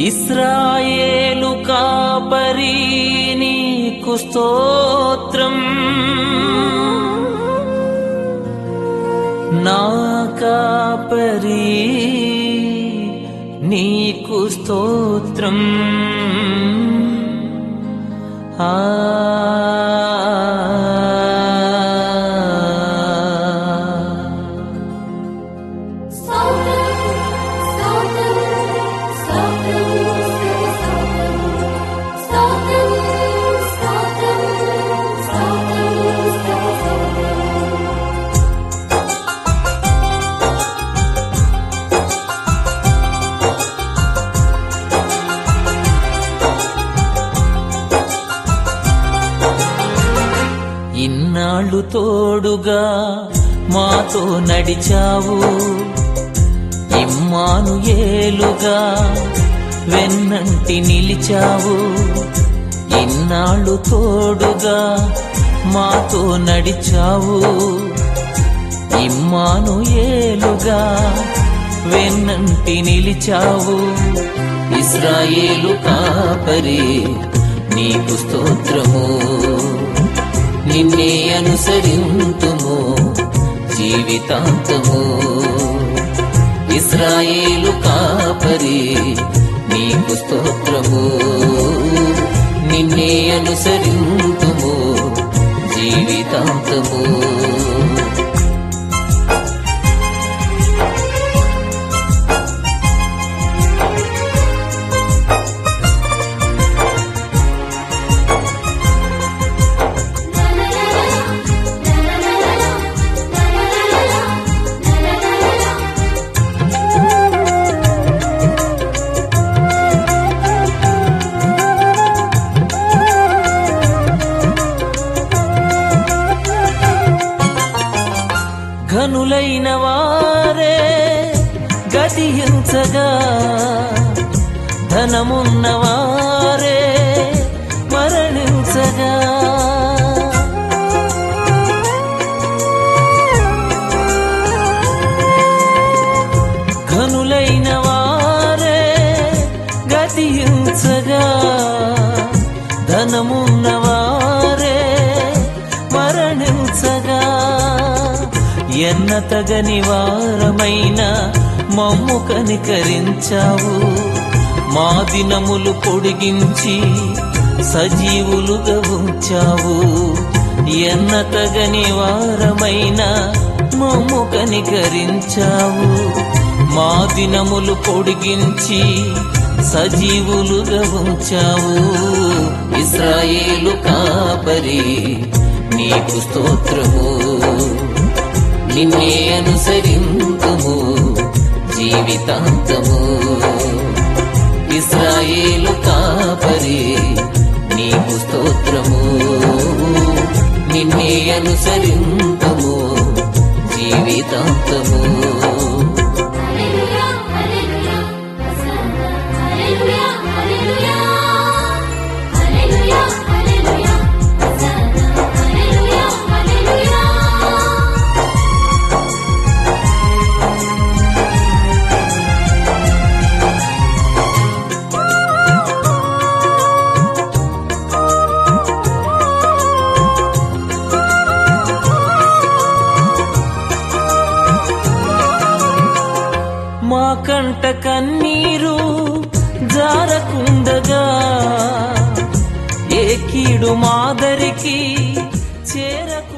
ఇస్రాయేలు కాపరి నీకు స్తోత్రం. నా కాపరి నీకు స్తోత్రం. ఆ ఇన్నాళ్ళు తోడుగా మాతో నడిచావు. ఇమ్మాను ఏలుగా వెన్నంటి నిలిచావు. ఇన్నాళ్ళు తోడుగా మాతో నడిచావు. ఇమ్మాను ఏలుగా వెన్నంటి నిలిచావు. ఇస్రాయేలు కాపరి నీకు స్తోత్రము. నిన్నే అనుసరింతుము జీవితాంతము. ఇస్రాయేలు కాపరి నీకు స్తోత్రము. నిన్నే అనుసరింతుము జీవితాంతము. గతించగా ధనమున్నవారే మరణించగా. ఘనులైన వారే గతించగా ధనమున్నవారే మరణించగా. ఎన్న తగని వారమైనా మమ్ము కనికరించావు. మా దినములు పొడిగించి సజీవులుగా ఉంచావు. ఎన్నతగని వారమైన మమ్ము కనికరించావు. మా దినములు పొడిగించి సజీవులుగా ఉంచావు. ఇస్రాయేలు కాపరి నీకు స్తోత్రము. నిన్నే అనుసరింతుము. జీవితాంతము. ఇస్రాయేలు కాపరి నీకు స్తోత్రము. నిన్నే అనుసరింపము జీవితాంతము. కంట కన్నీరు జారకుండగా ఏ కీడు మాదరికి చేరకు